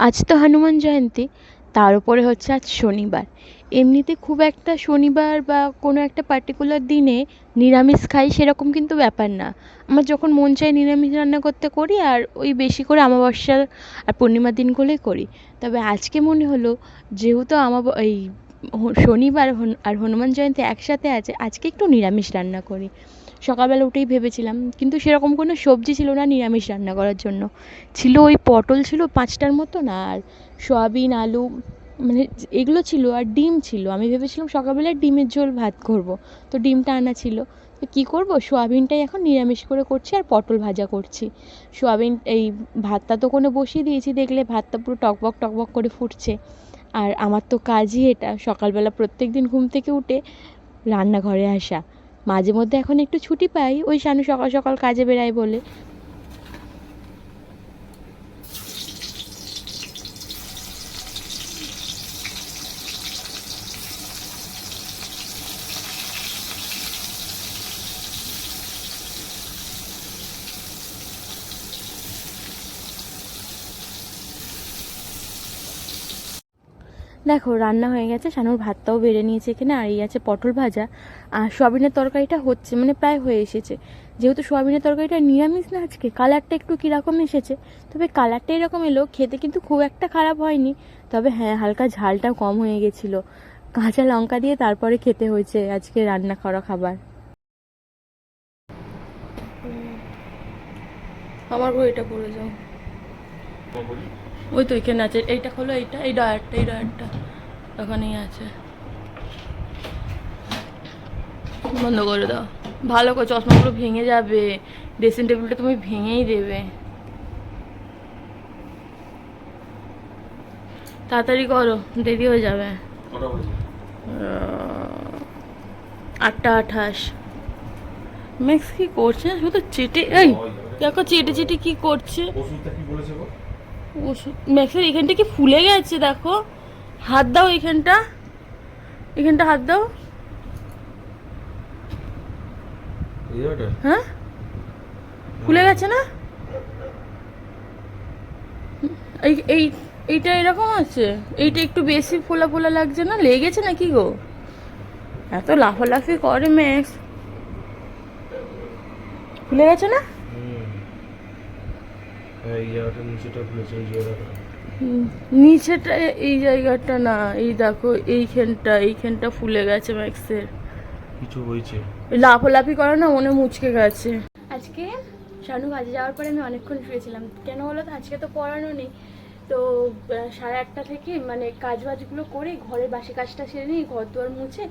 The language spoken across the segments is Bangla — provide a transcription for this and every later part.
আজ তো হনুমান জয়ন্তী, তার উপরে হচ্ছে আজ শনিবার। এমনিতে খুব একটা শনিবার বা কোনো একটা পার্টিকুলার দিনে নিরামিষ খাই সেরকম কিন্তু ব্যাপার না। আমার যখন মন চায় নিরামিষ রান্না করতে করি আর ওই বেশি করে অমাবস্যার আর পূর্ণিমার দিনগুলোই করি। তবে আজকে মনে হলো, যেহেতু আমাব এই শনিবার আর হনুমান জয়ন্তী একসাথে আছে, আজকে একটু নিরামিষ রান্না করি। সকালবেলা উঠেই ভেবেছিলাম, কিন্তু সেরকম কোনো সবজি ছিল না নিরামিষ রান্না করার জন্য। ছিল ওই পটল ছিল পাঁচটার মতন আর সয়াবিন, আলু মানে এগুলো ছিল আর ডিম ছিল। আমি ভেবেছিলাম সকালবেলায় ডিমের ঝোল ভাত করব, তো ডিমটা আনা ছিল। তো কী করব? সোয়াবিনটাই এখন নিরামিষ করে করছি আর পটল ভাজা করছি। সোয়াবিন, এই ভাতটা তো কোনো বসিয়ে দিয়েছি, দেখলে ভাতটা পুরো টকবক টকবক করে ফুটছে। আর আমার তো কাজই এটা, সকালবেলা প্রত্যেক দিন ঘুম থেকে উঠে রান্নাঘরে আসা। মাঝে মধ্যে এখন একটু ছুটি পাই, ওই সানু সকাল সকাল কাজে বেরায় বলে। দেখো রান্না হয়ে গেছে শানুর ভাতটাও বেড়ে নিয়েছে এখানে আর এই আছে পটল ভাজা। আর সোয়াবিনের তরকারিটা হচ্ছে মানে প্রায় হয়ে এসেছে। যেহেতু সোয়াবিনের তরকারিটা নিরামিষ না আজকে কালারটা একটু কীরকম এসেছে। তবে কালারটা এরকম এলো খেতে কিন্তু খুব একটা খারাপ হয়নি। তবে হ্যাঁ হালকা ঝালটা কম হয়ে গেছিল। কাঁচা লঙ্কা দিয়ে তারপরে খেতে হয়েছে আজকে রান্না করা খাবার। আমার বইটা পড়ে যাও। ওই তো এখানে আছে এইটা খোলো এইটা এই ডয়ারটা এই ডয়ারটা ওখানেই আছে। বন্ধ করে দাও। ভালো করে চশমাগুলো ভেঙে যাবে ড্রেসিং টেবিলটা তুমি ভেঙেই দেবে। তাড়াতাড়ি করো দেরি হয়ে যাবে। আটটা আঠাশ। ম্যাক্স কি করছে? শুধু চেটে এই দেখো চেটে চেটে কি করছে। ওষুধ ম্যাক্সের এখানটা কি ফুলে গেছে দেখো। হাত দাও এখানটা। এখানটা হাত দাও। হ্যাঁ? ফুলে গেছে না? এই এই এইটা এরকম আছে। এইটা একটু বেশি ফোলা ফোলা লাগছে না? লেগেছে নাকি গো? এত লাফালাফি করে ম্যাক্স ফুলে গেছে না? হ্যাঁ এই জায়গাটা নিচেটা খুলেছে এই জায়গাটা। নিচেটা এই জায়গাটা না এই দেখো এইখানটা এইখানটা ফুলে গেছে ম্যাক্সের। কিছু হয়েছে। লাফালাফি করে না মনে মুচকে গেছে। আজকে শানু কাজে যাওয়ার পরে আমি অনেকক্ষণ শুয়েছিলাম কেন বলো তো আজকে তো পড়ানো নেই। তো সাড়ে আটটা থেকে মানে কাজ বাজগুলো করে ঘরের বাসি কাজটা সেরে নিই ঘর দুয়ার মুছে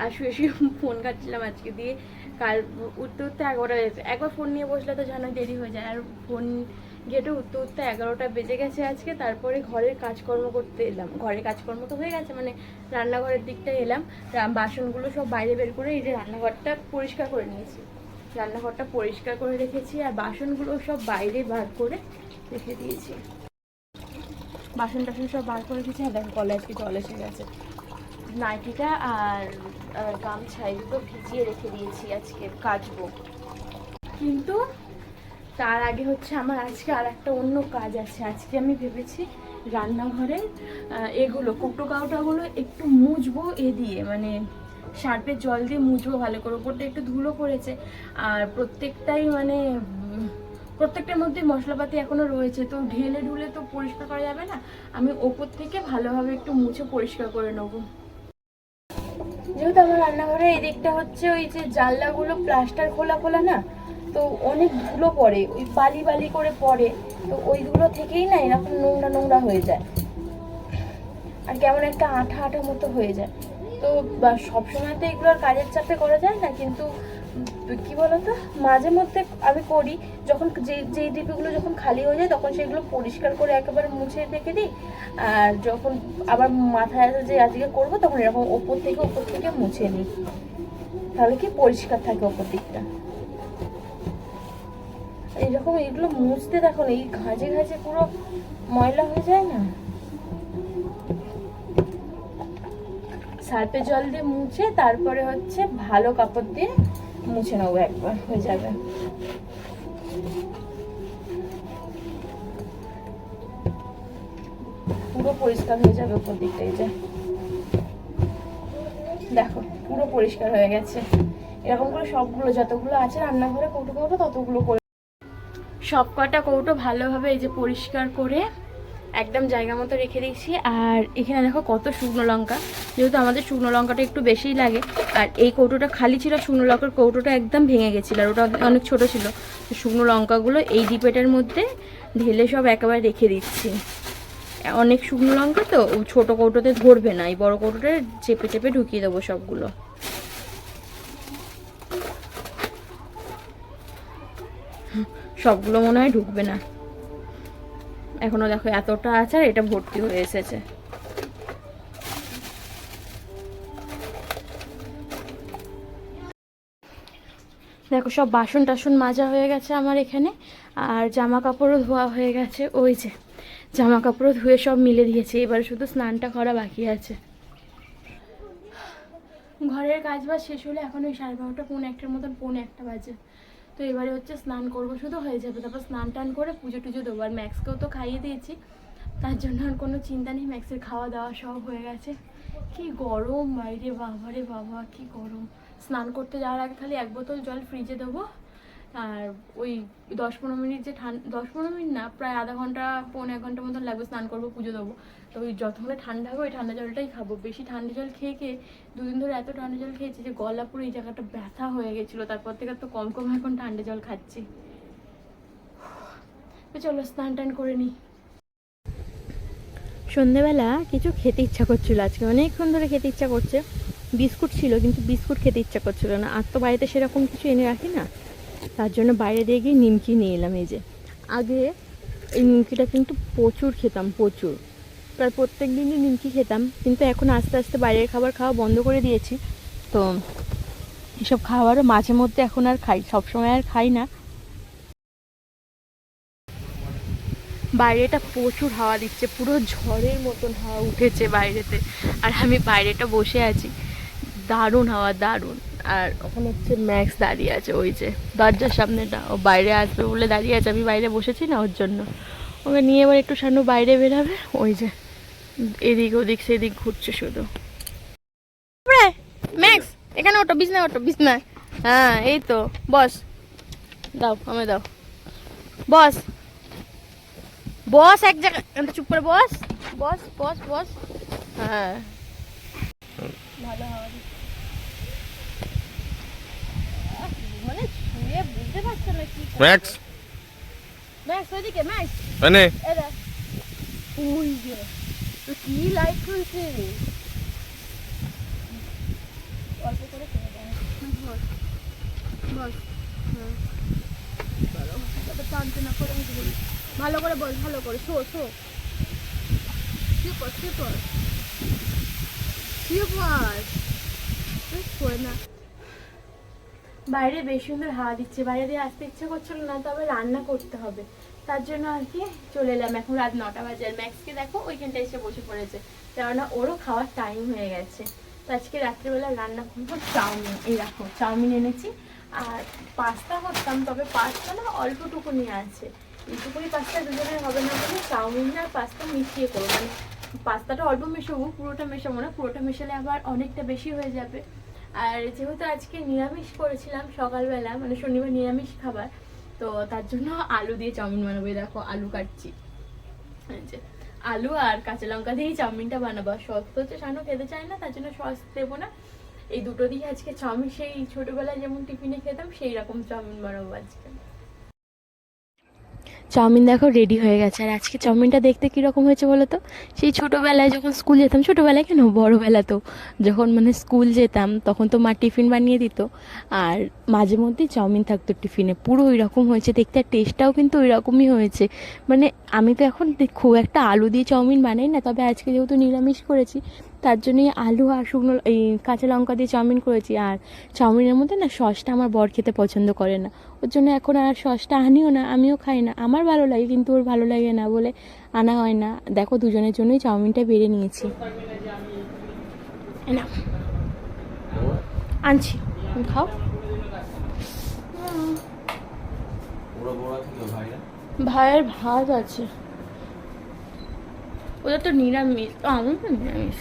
আর শুয়ে শুয়ে ফোন কাটছিলাম আজকে দিয়ে। কাল উঠতে উঠতে এগারোটা একবার ফোন নিয়ে বসলে তো জানো দেরি হয়ে যায়। আর ফোন গেটে উঠতে উঠতে এগারোটা বেজে গেছে আজকে, তারপরে ঘরের কাজকর্ম করতে এলাম। ঘরের কাজকর্ম তো হয়ে গেছে মানে রান্নাঘরের দিকটা এলাম। বাসনগুলো সব বাইরে বের করে এই যে রান্নাঘরটা পরিষ্কার করে নিয়েছি। রান্নাঘরটা পরিষ্কার করে রেখেছি আর বাসনগুলো সব বাইরে বার করে রেখে দিয়েছি। বাসন টাসন সব বার করে রেখেছি, আর দেখো কলে আজকে জল এসে গেছে। নাইটিটা আর আর গামছা এগুলো ভিজিয়ে রেখে দিয়েছি আজকে, কাচবো। কিন্তু তার আগে হচ্ছে আমার আজকে আর একটা অন্য কাজ আছে। আজকে আমি ভেবেছি রান্নাঘরে এগুলো, কুটো কাউটাগুলো একটু মুছবো এ দিয়ে মানে সার্পের জল দিয়ে মুছবো ভালো করে। ওপরটা একটু ধুলো পড়েছে। আর প্রত্যেকটাই মানে প্রত্যেকটার মধ্যে মশলাপাতি এখনও রয়েছে। তো ঢেলে ঢুলে তো পরিষ্কার করা যাবে না। আমি ওপর থেকে ভালোভাবে একটু মুছে পরিষ্কার করে নেব। যেহেতু আমার রান্নাঘরে এই দিকটা হচ্ছে ওই যে জানলাগুলো প্লাস্টার খোলা খোলা না তো অনেক ধুলো পড়ে, ওই বালি বালি করে পড়ে, তো ওইগুলো থেকেই না এরকম নোংরা নোংরা হয়ে যায়। আর কেমন একটা আঠা আঠা মতো হয়ে যায়। তো সবসময় তো এগুলো আর কাজের চাপে করা যায় না, কিন্তু কি বলতো, মাঝে মধ্যে আমি করি, যখন যে, যেই ডিপিগুলো যখন খালি হয়ে যায়, তখন সেগুলো পরিষ্কার করে একেবারে মুছে রেখে দিই। আর যখন আবার মাথায় আসে যে আজকে করব, তখন এরকম ওপর থেকে ওপর থেকে মুছে নিই। তাহলে কি পরিষ্কার থাকে ওপর দিকটা? এইরকম এগুলো মুছতে দেখো এই ঘাজে ঘাজে পুরো ময়লা হয়ে যায় না? সার্পে জল দিয়ে মুছে তারপরে হচ্ছে ভালো কাপড় দিয়ে মুছে নেব একবার, হয়ে যাবে। পুরো পরিষ্কার হয়ে যাবে উপর দিকটা, এই যে। দেখো, পুরো পরিষ্কার হয়ে গেছে। এরকম করে সবগুলো, যতগুলো আছে রান্নাঘরে কৌটো কৌটো ততগুলো করে সব কটা কৌটো ভালোভাবে এই যে পরিষ্কার করে একদম জায়গা মতো রেখে দিয়েছি। আর এখানে দেখো কত শুকনো লঙ্কা। যেহেতু আমাদের শুকনো লঙ্কাটা একটু বেশিই লাগে, আর এই কৌটোটা খালি ছিল, শুকনো লঙ্কার কৌটোটা একদম ভেঙে গেছিল, আর ওটা অনেক ছোট ছিল। শুকনো লঙ্কাগুলো এই ডিপেটার মধ্যে ঢেলে সব একেবারে রেখে দিচ্ছি। অনেক শুকনো লঙ্কা তো ছোট কৌটোতে ধরবে না, এই বড় কৌটোতে চেপে চেপে ঢুকিয়ে দেবো সবগুলো। সবগুলো মনে হয় ঢুকবে না। এখনও দেখো এতটা আছে আর এটা ভর্তি হয়ে এসেছে। দেখো সব বাসন টাসন মাজা হয়ে গেছে আমার এখানে, আর জামা কাপড়ও ধোয়া হয়ে গেছে। ওই যে জামা কাপড়ও ধুয়ে সব মিলে দিয়েছে, এবারে শুধু স্নানটা করা বাকি আছে। ঘরের কাজ বাজ শেষ হলে এখন ওই সাড়ে বারোটা, পৌনে একটার মতন, পৌনে একটা বাজে। তো এবারে হচ্ছে স্নান করব, শুধু হয়ে যাবে। তারপর স্নান টান করে পুজো টুজো দেবো। আর ম্যাক্সকেও তো খাইয়ে দিয়েছি। তার জন্য আর কোনো চিন্তা নেই, ম্যাক্সের খাওয়া দাওয়া সব হয়ে গেছে। কি গরম বাইরে বাবা রে বাবা, কি গরম। স্নান করতে যাওয়ার আগে খালি এক বোতল জল ফ্রিজে দেবো। আর ওই দশ পনেরো মিনিট যে ঠান্ডা দশ পনেরো মিনিট না, প্রায় আধা ঘণ্টা, পৌনে এক ঘণ্টা মতন লাগবে স্নান করব, পুজো দেবো। তো ওই যতক্ষণে ঠান্ডা হবে, ওই ঠান্ডা জলটাই খাব। বেশি ঠান্ডা জল খেয়ে খেয়ে দুদিন ধরে এত ঠান্ডা জল খেয়েছি যে গলা পুরো এই জায়গাটা ব্যথা হয়ে গেছিল। তারপর থেকে তো কম কম এখন ঠান্ডা জল খাচ্ছি। তো চলো স্নান টান করে নিই। সন্ধেবেলা কিছু খেতে ইচ্ছা করছিল আজকে। অনেকক্ষণ ধরে খেতে ইচ্ছা করছে। বিস্কুট ছিল, কিন্তু বিস্কুট খেতে ইচ্ছা করছিল না। আর তো বাড়িতে সেরকম কিছু এনে রাখি না। তার জন্য বাইরে দিয়ে গিয়ে নিমকি নিয়ে এলাম এই যে। আগে এই নিমকিটা কিন্তু প্রচুর খেতাম, প্রচুর। প্রায় প্রত্যেক দিনই নিমকি খেতাম, কিন্তু এখন আস্তে আস্তে বাইরের খাবার খাওয়া বন্ধ করে দিয়েছি। তো এসব খাবারও মাঝে মধ্যে এখন আর খাই, সবসময় আর খাই না। বাইরেটা প্রচুর হাওয়া দিচ্ছে, পুরো ঝড়ের মতন হাওয়া উঠেছে বাইরেতে। আর আমি বাইরেটা বসে আছি। দারুণ হাওয়া, দারুণ। আর ওখানে হচ্ছে ম্যাক্স দাঁড়িয়ে আছে ওই যে দরজার সামনেটা। ও বাইরে আসবে বলে দাঁড়িয়ে আছে আমি বাইরে বসেছি না ওর জন্য। ওকে নিয়ে এবার একটু সামনে বাইরে বেরাবে ওই যে এদিক ওদিক সেদিক ঘুরছে শুধু। ম্যাক্স এখানে ওটো বিছনা ওটো বিছনা। হ্যাঁ এই তো বস। দাও আমি দাও। বস। বস এক জায়গায় চুপ করে বস। বস বস বস। হ্যাঁ। ভালো হাওয়া দিচ্ছে। আহ, মানে শুয়ে ম্যাক্স ম্যাক্স ওইদিকে ম্যাক্স এনে এরা ওই যে তো কি লাইট খুলছে অল্প করে খেয়ে বস বস হ্যাঁ টানতে না করে আমি বলি ভালো করে বল ভালো করে শো শো শুয়ে পড় এই না বাইরে বেশ সুন্দর হাওয়া দিচ্ছে, বাইরে দিয়ে আসতে ইচ্ছা করছিল না তবে রান্না করতে হবে। তার জন্য আর কি চলে এলাম এখন রাত নটা বাজে। আর ম্যাক্সকে দেখো, ওইখানটা এসে বসে পড়েছে। কেননা ওরও খাওয়ার টাইম হয়ে গেছে। তো আজকে রাত্রিবেলা রান্না করব চাউমিন। এই রাখো চাউমিন এনেছি। আর পাস্তা করতাম, তবে পাস্তা না অল্পটুকু নিয়ে আছে। এইটুকুনি পাস্তা দুজনের হবে না বলে চাউমিন আর পাস্তা মিশিয়ে করব। মানে পাস্তাটা অল্প মেশাবো, পুরোটা মেশাবো না, পুরোটা মেশালে আবার অনেকটা বেশি হয়ে যাবে। আর যেহেতু আজকে নিরামিষ করেছিলাম সকালবেলা মানে শনিবার নিরামিষ খাবার, তো তার জন্য আলু দিয়ে চাউমিন বানাবো। দেখো, আলু কাটছি। আলু আর কাঁচা লঙ্কা দিয়েই চাউমিনটা বানাবো। সস তো হচ্ছে সানো খেতে চায় না, তার জন্য সস দেবো না। এই দুটো দিয়ে আজকে চাউমিন, সেই ছোটোবেলায় যেমন টিফিনে খেতাম, সেই রকম চাউমিন বানাবো আজকে। চাউমিন দেখো রেডি হয়ে গেছে। আর আজকে চাউমিনটা দেখতে কীরকম হয়েছে বলো তো? সেই ছোটোবেলায় যখন স্কুল যেতাম, ছোটোবেলায় কেন? বড়োবেলা তো। যখন মানে স্কুল যেতাম, তখন তো মা টিফিন বানিয়ে দিত। আর মাঝে মধ্যেই চাউমিন থাকতো টিফিনে। পুরো ওই রকম হয়েছে। দেখতে আর টেস্টটাও কিন্তু ওই রকমই হয়েছে। মানে আমি তো এখন খুব একটা আলু দিয়ে চাউমিন বানাই না, তবে আজকে যেহেতু নিরামিষ করেছি তার জন্যই আলু আর শুকনো এই কাঁচা লঙ্কা দিয়ে চাউমিন করেছি। আর চাউমিনের মধ্যে না সসটা আমার বর খেতে পছন্দ করে না। ওর জন্য এখন আর সসটা আনিও না আমিও খাই না। আমার ভালো লাগে কিন্তু ওর ভালো লাগে না বলে আনা হয় না। দেখো দুজনের জন্যই চাউমিনটা বেড়ে নিয়েছি। নাও। আনছি। খাও। ভাইয়ের ভাত আছে। ওদের তো নিরামিষ। ও, আমার তো নিরামিষ।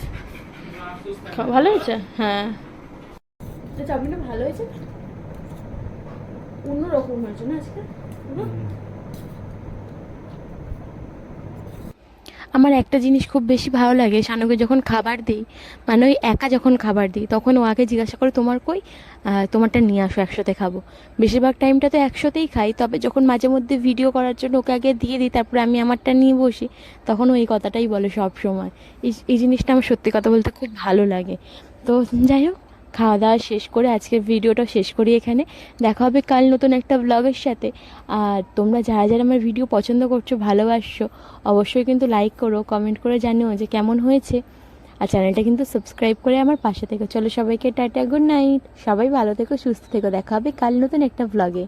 ভালো হয়েছে? হ্যাঁ। তো চাউমিনটা ভালো হয়েছে? অন্যরকম হয়েছে না আজকে? পুরো আমার একটা জিনিস খুব বেশি ভালো লাগে, শানুকে যখন খাবার দিই মানে ওই একা যখন খাবার দিই, তখন ও আগে জিজ্ঞাসা করে, তোমার কই? তোমারটা নিয়ে আসো, একসাথে খাব। বেশিরভাগ টাইমটা তো একসাথেই খাই, তবে যখন মাঝে মধ্যে ভিডিও করার জন্য ওকে আগে দিয়ে দিই, তারপরে আমি আমারটা নিয়ে বসি, তখন ওই কথাটাই বলে সব সময় এই এই জিনিসটা আমার সত্যি কথা বলতে খুব ভালো লাগে। তো যাই হোক খাওয়া দাওয়া শেষ করে আজকের ভিডিওটা শেষ করি এখানে। দেখা হবে কাল নতুন একটা ব্লগের সাথে। আর তোমরা যারা যারা আমার ভিডিও পছন্দ করছ, ভালোবাসছো, অবশ্যই কিন্তু লাইক করো কমেন্ট করে জানিও যে কেমন হয়েছে। আর চ্যানেলটা কিন্তু সাবস্ক্রাইব করে আমার পাশে থেকে। চলো সবাইকে টাটা গুড নাইট সবাই ভালো থেকো, সুস্থ থেকো। দেখা হবে কাল নতুন একটা ব্লগে